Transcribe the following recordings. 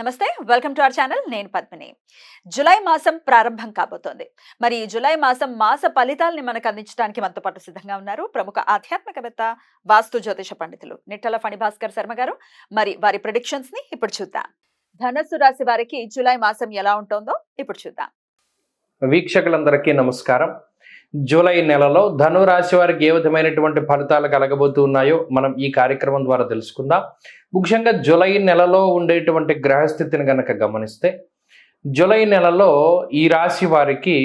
నమస్తే welcome to our channel. నేను Padmini. July మాసం ప్రారంభం కాబోతోంది. మరి ఈ జులై మాసం మాస ఫలితాలని మనకు అందించడానికి మనతో పాటు సిద్ధంగా ఉన్నారు ప్రముఖ ఆధ్యాత్మికవేత్త వాస్తు జ్యోతిష పండితులు నిట్టల ఫణిభాస్కర్ శర్మ గారు. మరి వారి ప్రొడిక్షన్స్ని ఇప్పుడు చూద్దాం. ధనస్సు రాశి వారికి జూలై మాసం ఎలా ఉంటుందో ఇప్పుడు చూద్దాం. వీక్షకులందరికీ నమస్కారం. జూలై నెలలో ధను రాశి వారికి ఏ విధమైనటువంటి ఫలితాలు కలగబోతూ ఉన్నాయో మనం ఈ కార్యక్రమం ద్వారా తెలుసుకుందాం. ముఖ్యంగా జూలై నెలలో ఉండేటువంటి గ్రహస్థితిని గనక గమనిస్తే జూలై నెలలో ఈ రాశి వారికి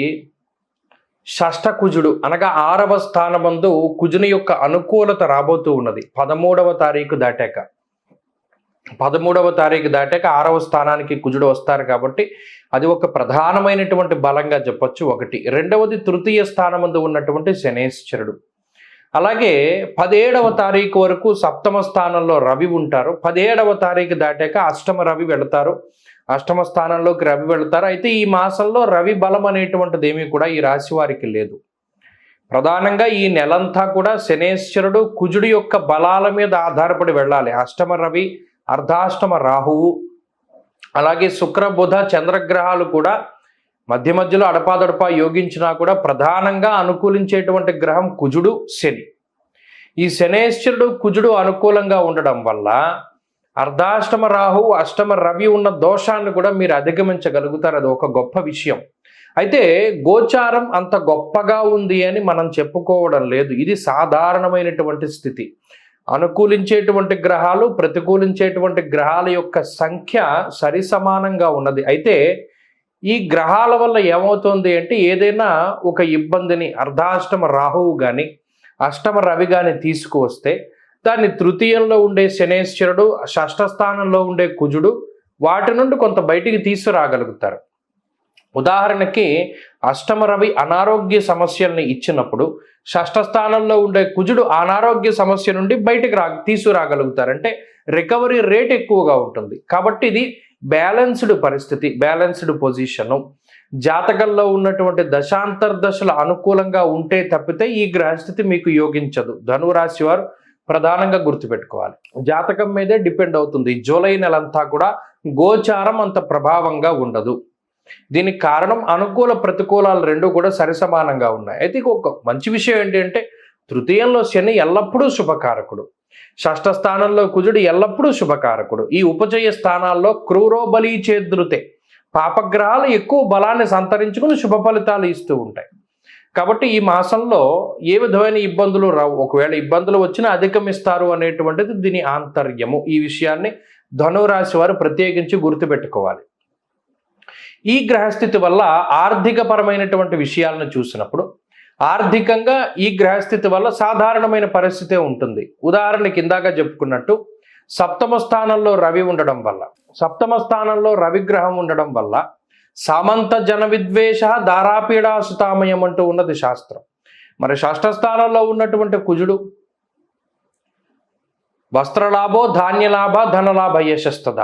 షష్ఠ కుజుడు అనగా ఆరవ స్థానమందు కుజుని యొక్క అనుకూలత రాబోతూ ఉన్నది. పదమూడవ తారీఖు దాటాక. పదమూడవ తారీఖు దాటాక ఆరవ స్థానానికి కుజుడు వస్తారు కాబట్టి అది ఒక ప్రధానమైనటువంటి బలంగా చెప్పొచ్చు. ఒకటి. రెండవది తృతీయ స్థానమందు ఉన్నటువంటి శనేశ్వరుడు. అలాగే పదిహేడవ తారీఖు వరకు సప్తమ స్థానంలో రవి ఉంటారు. పదిహేడవ తారీఖు దాటాక అష్టమ రవి వెళతారు. అష్టమ స్థానంలోకి రవి వెళతారు. అయితే ఈ మాసంలో రవి బలం అనేటువంటిది ఏమీ కూడా ఈ రాశి వారికి లేదు. ప్రధానంగా ఈ నెలంతా కూడా శనేశ్వరుడు కుజుడి యొక్క బలాల మీద ఆధారపడి వెళ్ళాలి. అష్టమ రవి అర్ధాష్టమ రాహువు. అలాగే శుక్ర బుధ చంద్రగ్రహాలు కూడా మధ్య మధ్యలో అడపాదడపా యోగించినా కూడా ప్రధానంగా అనుకూలించేటువంటి గ్రహం కుజుడు శని. ఈ శనేశ్వరుడు కుజుడు అనుకూలంగా ఉండడం వల్ల అర్ధాష్టమ రాహు అష్టమ రవి ఉన్న దోషాన్ని కూడా మీరు అధిగమించగలుగుతారు. అది ఒక గొప్ప విషయం. అయితే గోచారం అంత గొప్పగా ఉంది అని మనం చెప్పుకోవడం లేదు. ఇది సాధారణమైనటువంటి స్థితి. అనుకూలించేటువంటి గ్రహాలు ప్రతికూలించేటువంటి గ్రహాల యొక్క సంఖ్య సరి సమానంగా ఉన్నది. అయితే ఈ గ్రహాల వల్ల ఏమవుతుంది అంటే ఏదైనా ఒక ఇబ్బందిని అర్ధాష్టమ రాహువు కానీ అష్టమ రవి కానీ తీసుకువస్తే దాన్ని తృతీయంలో ఉండే శనేశ్వరుడు షష్ఠ స్థానంలో ఉండే కుజుడు వాటి నుండి కొంత బయటికి తీసుకురాగలుగుతారు. ఉదాహరణకి అష్టమ రవి అనారోగ్య సమస్యల్ని ఇచ్చినప్పుడు షష్ఠ స్థానంలో ఉండే కుజుడు అనారోగ్య సమస్య నుండి బయటకు రా తీసుకురాగలుగుతారంటే రికవరీ రేట్ ఎక్కువగా ఉంటుంది. కాబట్టి ఇది బ్యాలెన్స్డ్ పరిస్థితి బ్యాలెన్స్డ్ పొజిషను. జాతకంలో ఉన్నటువంటి దశాంతర్దశలు అనుకూలంగా ఉంటే తప్పితే ఈ గ్రహస్థితి మీకు యోగించదు. ధనురాశి వారు ప్రధానంగా గుర్తుపెట్టుకోవాలి. జాతకం మీదే డిపెండ్ అవుతుంది. జూలై నెలంతా కూడా గోచారం అంత ప్రభావంగా ఉండదు. దీనికి కారణం అనుకూల ప్రతికూలాలు రెండు కూడా సరిసమానంగా ఉన్నాయి. అయితే ఒక మంచి విషయం ఏంటంటే తృతీయంలో శని ఎల్లప్పుడూ శుభకారకుడు. షష్ఠ స్థానంలో కుజుడు ఎల్లప్పుడూ శుభకారకుడు. ఈ ఉపచయ స్థానాల్లో క్రూరోబలి చేదృతే పాపగ్రహాలు ఎక్కువ బలాన్ని సంతరించుకుని శుభ ఫలితాలు ఇస్తూ ఉంటాయి. కాబట్టి ఈ మాసంలో ఏ విధమైన ఇబ్బందులు రావు. ఒకవేళ ఇబ్బందులు వచ్చినా అధిగమిస్తారు అనేటువంటిది దీని ఆంతర్యము. ఈ విషయాన్ని ధనురాశి వారు ప్రత్యేకించి గుర్తుపెట్టుకోవాలి. ఈ గ్రహస్థితి వల్ల ఆర్థికపరమైనటువంటి విషయాలను చూసినప్పుడు ఆర్థికంగా ఈ గ్రహస్థితి వల్ల సాధారణమైన పరిస్థితే ఉంటుంది. ఉదాహరణకి ఇందాక చెప్పుకున్నట్టు సప్తమ స్థానంలో రవి ఉండడం వల్ల సప్తమ స్థానంలో రవి గ్రహం ఉండడం వల్ల సామంత జన విద్వేష దారాపీడా సుతామయం అంటూ ఉన్నది శాస్త్రం. మరి షష్ఠ స్థానంలో ఉన్నటువంటి కుజుడు వస్త్రలాభో ధాన్యలాభ ధనలాభ యశస్తద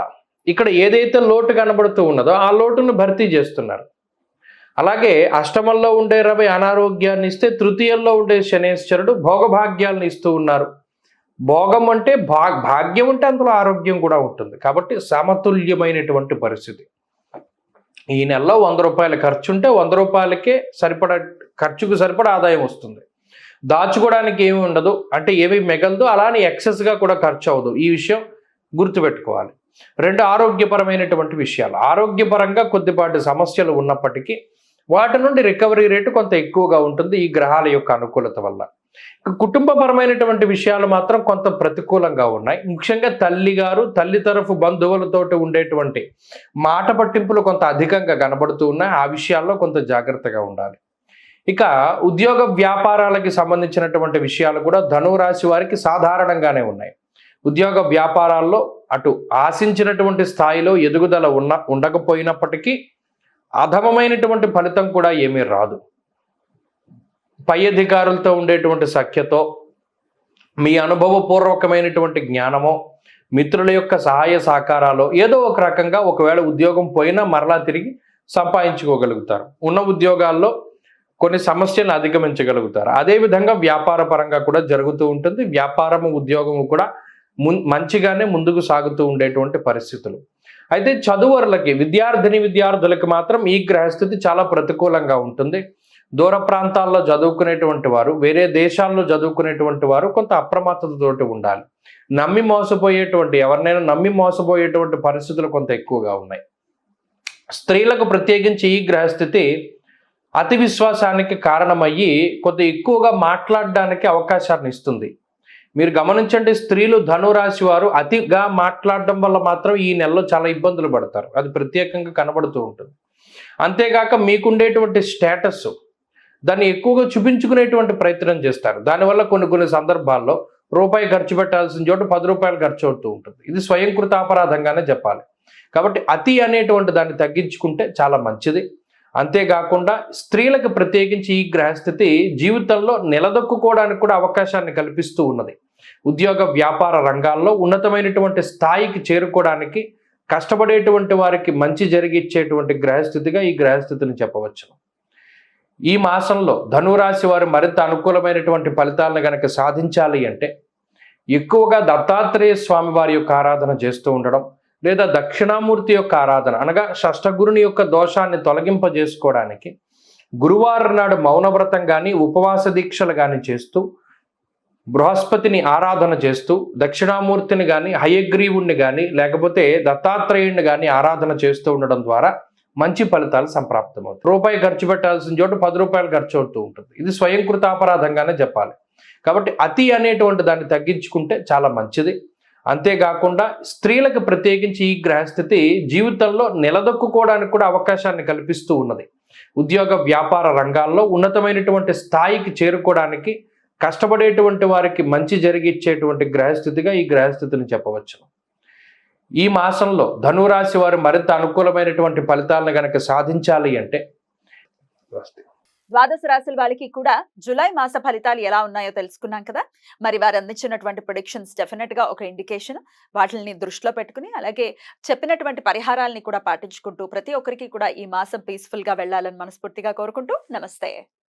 ఇక్కడ ఏదైతే లోటు కనబడుతూ ఉన్నదో ఆ లోటును భర్తీ చేస్తున్నారు. అలాగే అష్టమంలో ఉండే రవి అనారోగ్యాన్ని ఇస్తే తృతీయంలో ఉండే శనేశ్వరుడు భోగభాగ్యాలను ఇస్తూ ఉన్నారు. భోగం అంటే భా భాగ్యం ఉంటే అందులో ఆరోగ్యం కూడా ఉంటుంది. కాబట్టి సమతుల్యమైనటువంటి పరిస్థితి. ఈ నెలలో వంద రూపాయల ఖర్చు ఉంటే వంద రూపాయలకే సరిపడా ఖర్చుకు సరిపడా ఆదాయం వస్తుంది. దాచుకోవడానికి ఏమి ఉండదు. అంటే ఏమి మిగలదు. అలానే ఎక్సెస్గా కూడా ఖర్చు అవ్వదు. ఈ విషయం గుర్తుపెట్టుకోవాలి. రెండు ఆరోగ్యపరమైనటువంటి విషయాలు. ఆరోగ్యపరంగా కొద్దిపాటి సమస్యలు ఉన్నప్పటికీ వాటి నుండి రికవరీ రేటు కొంత ఎక్కువగా ఉంటుంది ఈ గ్రహాల యొక్క అనుకూలత వల్ల. ఇక కుటుంబపరమైనటువంటి విషయాలు మాత్రం కొంత ప్రతికూలంగా ఉన్నాయి. ముఖ్యంగా తల్లి గారు తల్లి తరఫు బంధువులతోటి ఉండేటువంటి మాట పట్టింపులు కొంత అధికంగా కనబడుతూ ఉన్నాయి. ఆ విషయాల్లో కొంత జాగ్రత్తగా ఉండాలి. ఇక ఉద్యోగ వ్యాపారాలకి సంబంధించినటువంటి విషయాలు కూడా ధనురాశి వారికి సాధారణంగానే ఉన్నాయి. ఉద్యోగ వ్యాపారాల్లో అటు ఆశించినటువంటి స్థాయిలో ఎదుగుదల ఉన్న ఉండకపోయినప్పటికీ అధమమైనటువంటి ఫలితం కూడా ఏమీ రాదు. పై అధికారులతో ఉండేటువంటి సఖ్యతో మీ అనుభవపూర్వకమైనటువంటి జ్ఞానమో మిత్రుల యొక్క సహాయ సహకారాలు ఏదో ఒక రకంగా ఒకవేళ ఉద్యోగం పోయినా మరలా తిరిగి సంపాదించుకోగలుగుతారు. ఉన్న ఉద్యోగాల్లో కొన్ని సమస్యలను అధిగమించగలుగుతారు. అదేవిధంగా వ్యాపార పరంగా కూడా జరుగుతూ ఉంటుంది. వ్యాపారము ఉద్యోగము కూడా మంచిగానే ముందుకు సాగుతూ ఉండేటువంటి పరిస్థితులు. అయితే చదువరులకి విద్యార్థిని విద్యార్థులకి మాత్రం ఈ గ్రహస్థితి చాలా ప్రతికూలంగా ఉంటుంది. దూర ప్రాంతాల్లో చదువుకునేటువంటి వారు వేరే దేశాల్లో చదువుకునేటువంటి వారు కొంత అప్రమత్తతతోటి ఉండాలి. నమ్మి మోసపోయేటువంటి ఎవరినైనా నమ్మి మోసపోయేటువంటి పరిస్థితులు కొంత ఎక్కువగా ఉన్నాయి. స్త్రీలకు ప్రత్యేకించి ఈ గ్రహస్థితి అతి విశ్వాసానికి కారణమయ్యి కొంత ఎక్కువగా మాట్లాడడానికి అవకాశాన్ని ఇస్తుంది. మీరు గమనించండి స్త్రీలు ధనురాశి వారు అతిగా మాట్లాడడం వల్ల మాత్రం ఈ నెలలో చాలా ఇబ్బందులు పడతారు. అది ప్రత్యేకంగా కనబడుతూ ఉంటుంది. అంతేగాక మీకుండేటువంటి స్టేటస్ దాన్ని ఎక్కువగా చూపించుకునేటువంటి ప్రయత్నం చేస్తారు. దానివల్ల కొన్ని కొన్ని సందర్భాల్లో రూపాయి ఖర్చు పెట్టాల్సిన చోట పది రూపాయలు ఖర్చు అవుతూ ఉంటుంది. ఇది స్వయంకృత అపరాధంగానే చెప్పాలి. కాబట్టి అతి అనేటువంటి దాన్ని తగ్గించుకుంటే చాలా మంచిది. అంతేకాకుండా స్త్రీలకు ప్రత్యేకించి ఈ గ్రహస్థితి జీవితంలో నిలదొక్కుకోవడానికి కూడా అవకాశాన్ని కల్పిస్తూ ఉన్నది. ఉద్యోగ వ్యాపార రంగాల్లో ఉన్నతమైనటువంటి స్థాయికి చేరుకోవడానికి కష్టపడేటువంటి వారికి మంచి జరిగిచ్చేటువంటి గ్రహస్థితిగా ఈ గ్రహస్థితిని చెప్పవచ్చు. ఈ మాసంలో ధనురాశి వారు మరింత అనుకూలమైనటువంటి ఫలితాలను గనక సాధించాలి అంటే ఎక్కువగా దత్తాత్రేయ స్వామి వారి యొక్క ఆరాధన చేస్తూ ఉండడం లేదా దక్షిణామూర్తి యొక్క ఆరాధన అనగా షష్టగురుని యొక్క దోషాన్ని తొలగింపజేసుకోవడానికి గురువారం నాడు మౌనవ్రతం కానీ ఉపవాస దీక్షలు కానీ చేస్తూ బృహస్పతిని ఆరాధన చేస్తూ దక్షిణామూర్తిని కానీ హయగ్రీవుణ్ణి కానీ లేకపోతే దత్తాత్రేయుణ్ణి కానీ ఆరాధన చేస్తూ ఉండడం ద్వారా మంచి ఫలితాలు సంప్రాప్తమవుతాయి. రూపాయి ఖర్చు పెట్టాల్సిన చోట పది రూపాయలు ఖర్చు అవుతూ ఉంటుంది. ఇది స్వయంకృత అపరాధంగానే చెప్పాలి కాబట్టి అతి అనేటువంటి దాన్ని తగ్గించుకుంటే చాలా మంచిది. అంతేకాకుండా స్త్రీలకు ప్రత్యేకించి ఈ గ్రహస్థితి జీవితంలో నిలదొక్కుకోవడానికి కూడా అవకాశాన్ని కల్పిస్తూ ఉన్నది. ఉద్యోగ వ్యాపార రంగాల్లో ఉన్నతమైనటువంటి స్థాయికి చేరుకోవడానికి కష్టపడేటువంటి వారికి మంచి జరిగిచ్చేటువంటి గ్రహస్థితిగా ఈ గ్రహస్థితిని చెప్పవచ్చు. ఈ మాసంలో ధనురాశి వారు మరింత అనుకూలమైనటువంటి ఫలితాలను గనక సాధించాలి అంటే ద్వాదశ రాశుల వాళ్ళకి కూడా జూలై మాస ఫలితాలు ఎలా ఉన్నాయో తెలుసుకున్నాం కదా. మరి వారు అందించినటువంటి ప్రొడిక్షన్స్ డెఫినెట్గా ఒక ఇండికేషన్ వాటిని దృష్టిలో పెట్టుకుని అలాగే చెప్పినటువంటి పరిహారాలని కూడా పాటించుకుంటూ ప్రతి ఒక్కరికి కూడా ఈ మాసం పీస్ఫుల్గా వెళ్ళాలని మనస్ఫూర్తిగా కోరుకుంటూ నమస్తే.